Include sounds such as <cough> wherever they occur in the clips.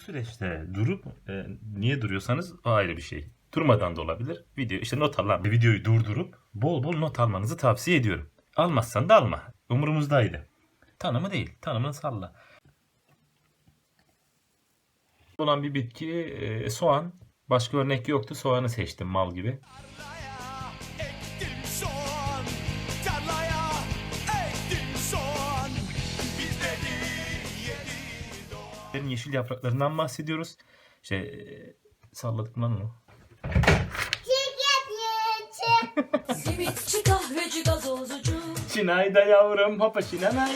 süreçte durup e, niye duruyorsanız o ayrı bir şey. Durmadan da olabilir. Video işte not alan videoyu durdurup bol bol not almanızı tavsiye ediyorum. Almazsan da alma. Umurumuzdaydı. Tanımı değil. Tanımını salla. Olan bir bitki e, soğan. Başka örnek yoktu. Soğanı seçtim mal gibi. Yerin yeşil yapraklarından bahsediyoruz. İşte e, salladık mı lan onu. Simitçi kahveci gazozcu Şinayda yavrum hopa şinanay.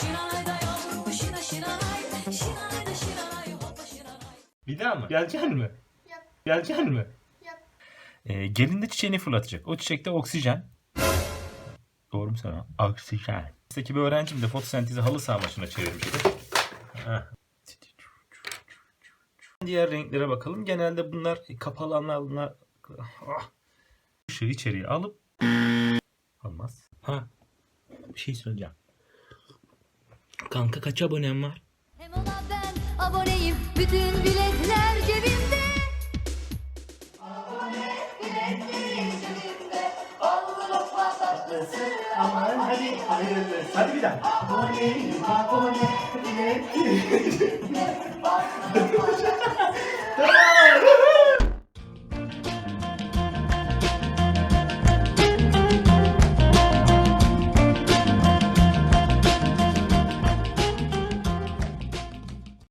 Şinayda yavrum şina şinanay Şinayda şinanay hoppa şinanay Bir daha mı? Geleceksin mi? Yok. Geleceksin mi? Yok. Ee, gelin de çiçeğini fırlatacak. O çiçekte oksijen. Doğru mu sana? Oksijen. Bizdeki bir öğrencim de fotosentezi halı saha maçına çevirmiş. Diğer renklere bakalım. Genelde bunlar kapalı alanlar Ah. ışığı içeriye alıp almaz. Ha. Bir şey söyleyeceğim. Kanka kaç abonem var? Hem ona ben aboneyim. Bütün biletler cebimde. Hadi bir daha. Yeah. <laughs>